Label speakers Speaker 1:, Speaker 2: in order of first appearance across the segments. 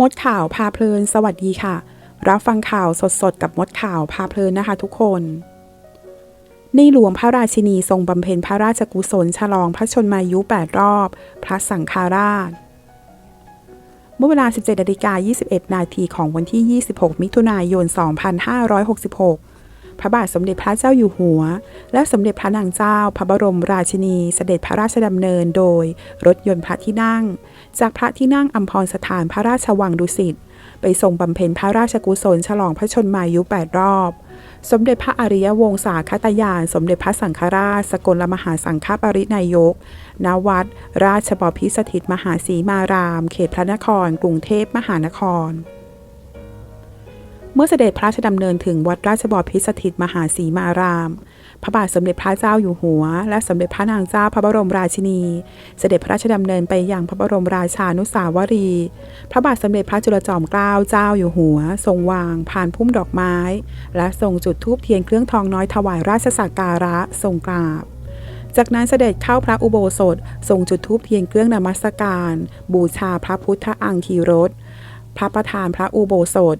Speaker 1: มดข่าวพาเพลิน สวัสดีค่ะ รับฟังข่าวสดๆ กับมดข่าวพาเพลินนะคะทุกคน ในหลวงพระราชินีทรงบำเพ็ญพระราชกุศลฉลองพระชนมายุ 8 รอบ พระสังฆาราช เมื่อเวลา 17นาฬิกา21 นาทีของวันที่ 26 มิถุนายน 2566 พระบาทสมเด็จพระเจ้าอยู่หัว และสมเด็จพระนางเจ้า พระบรมราชินีเสด็จพระราชดำเนินโดยรถยนต์พระที่นั่ง จากพระที่นั่งอัมพรสถานพระราชวังดุสิตไปทรงบำเพ็ญพระราชกุศลฉลองพระชนมายุ 8 รอบ สมเด็จพระอริยวงศาคตยาน สมเด็จพระสังฆราช สกลมหาสังฆปรินายก ณ วัด ราชบพิสถิตมหาสีมาราม เขตพระนคร กรุงเทพมหานคร เมื่อเสด็จพระราชดำเนินถึงวัดราชบพิสถิตมหาสีมาราม พระบาทสมเด็จพระเจ้าอยู่หัว และสมเด็จพระนางเจ้าพระบรมราชินี เสด็จพระราชดำเนินไปยังพระบรมราชานุสาวรีย์พระบาทสมเด็จพระจุลจอมเกล้าเจ้าอยู่หัว ทรงวางผ่านพุ่มดอกไม้ และทรงจุดธูปเทียนเครื่องทองน้อยถวายราชสักการะทรงกราบจากนั้นเสด็จเข้าพระอุโบสถทรงจุดธูปเทียนเครื่องนมัสการ บูชาพระพุทธอังคีรสพระประธานพระอุโบสถ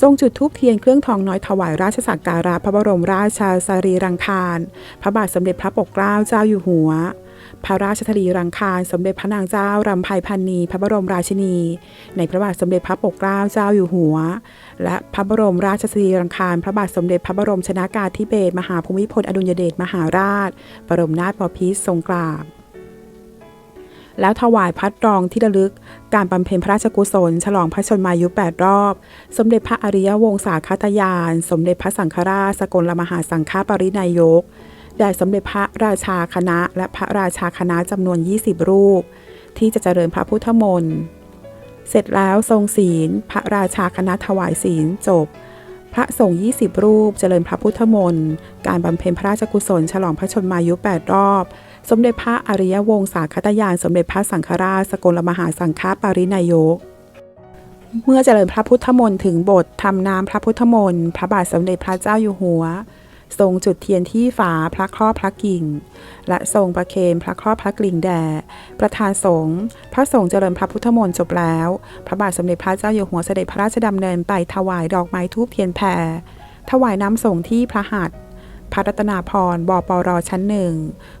Speaker 1: ทรงจุดธูปเทียนเครื่องทองน้อยถวายราชสักการะพระบรมราชาสรีรังคารพระบาทสมเด็จพระปกเกล้าเจ้าอยู่หัว พระราชธรีรังคารสมเด็จพระนางเจ้ารำไพพันนีพระบรมราชินี ในพระบาทสมเด็จพระปกเกล้าเจ้าอยู่หัว และพระบรมราชสรีรังคารพระบาทสมเด็จพระบรมชนากาธิเบศรมหาภูมิพลอดุลยเดชมหาราช บรมนาถบพิตรทรงกราบ แล้วถวายพัดรองที่ระลึก การบำเพ็ญพระราชกุศล ฉลองพระชนมายุ 8 รอบ สมเด็จพระอริยวงศาคตยาน สมเด็จพระสังฆราชสกลมหาสังฆปรินายกแด่สมเด็จพระราชาคณะ และพระราชาคณะจำนวน 20 รูป ที่จะเจริญพระพุทธมนต์ เสร็จแล้วทรงศีล พระราชาคณะถวายศีลจบ พระสงฆ์20 รูป เจริญพระพุทธมนต์การบำเพ็ญพระราชกุศล ฉลองพระชนมายุ 8 รอบ สมเด็จพระอริยวงศาคตยาน สมเด็จพระสังฆราช สกลมหาสังฆปารินายก เมื่อเจริญพระพุทธมนต์ถึงบททำน้ำพระพุทธมนต์พระบาทสมเด็จพระเจ้าอยู่หัว ทรงจุดเทียนที่ฝาพระครอบพระกิ่ง และทรงประเคนพระครอบพระกลิ่งแด่ประธานสงฆ์พระสงฆ์เจริญพระพุทธมนต์จบแล้ว พระบาทสมเด็จพระเจ้าอยู่หัวเสด็จพระราชดำเนินไปถวายดอกไม้ทูบเทียนแผ่ถวายน้ำสงฆ์ที่พระหัตถ์พระรัตนาพรบปรชั้นหนึ่ง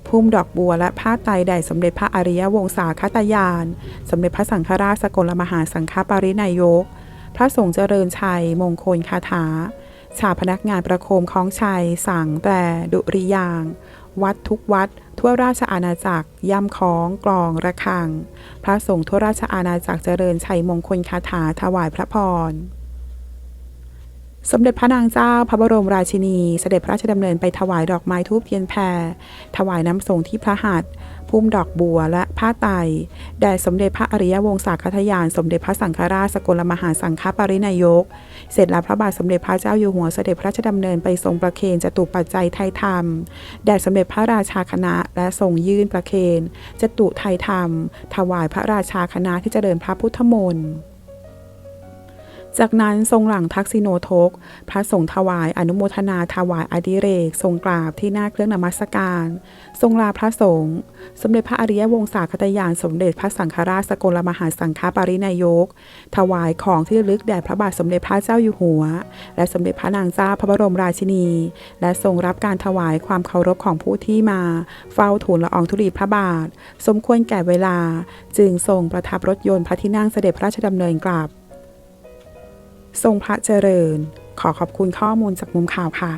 Speaker 1: พุ่มดอกบัวและผ้าไตรแด่สมเด็จพระอริยวงศาคตยาน สมเด็จพระสังฆราชสกลมหาสังฆปรินายก พระสงฆ์เจริญชัย มงคลคาถา ชาพนักงานประโคมคล้องชัย สั่งแต่ดุริยาง วัดทุกวัด ทั่วราชอาณาจักร ย่ำคล้อง กลองระฆัง พระสงฆ์ทั่วราชอาณาจักรเจริญชัยมงคลคาถาถวายพระพร สมเด็จพระนางเจ้าพระบรมราชินี เสด็จพระราชดำเนินไปถวายดอกไม้ทูบเทียนแพร ถวายน้ำสงที่พระหัตถ์พุ่มดอกบัวและผ้าไตแด่สมเด็จพระอริยวงศาคตยาน สมเด็จพระสังฆราชสกลมหาสังฆปรินายก เสร็จแล้วพระบาทสมเด็จพระเจ้าอยู่หัวเสด็จพระราชดำเนินไปทรงประเคนจตุปัจจัยไทยธรรมแด่สมเด็จพระราชาคณะ และทรงยื่นประเคนจตุไทยธรรม ถวายพระราชาคณะที่เจริญพระพุทธมนต์ จากนั้นทรงหลังทักษิโนทก พระสงฆ์ถวายอนุโมทนาถวายอดิเรก ทรงกราบที่หน้าเครื่องนมัสการ ทรงลาพระสงฆ์สมเด็จพระอริยวงศาคตยานสมเด็จพระสังฆราชสกลมหาสังฆปรินายก ถวายของที่ลึกแด่พระบาทสมเด็จพระเจ้าอยู่หัว และสมเด็จพระนางเจ้าพระบรมราชินี และทรงรับการถวายความเคารพของผู้ที่มา เฝ้าทูลละอองธุลีพระบาท สมควรแก่เวลา จึงทรงประทับรถยนต์พระที่นั่งเสด็จพระราชดำเนินกลับ ทรงพระเจริญ ขอขอบคุณข้อมูลจากมุมข่าวค่ะ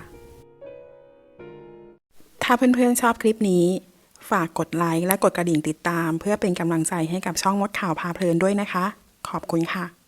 Speaker 1: ถ้าเพื่อนๆชอบคลิปนี้ ฝากกดไลค์และกดกระดิ่งติดตาม เพื่อเป็นกำลังใจให้กับช่องมดข่าวพาเพลินด้วยนะคะ ขอบคุณค่ะ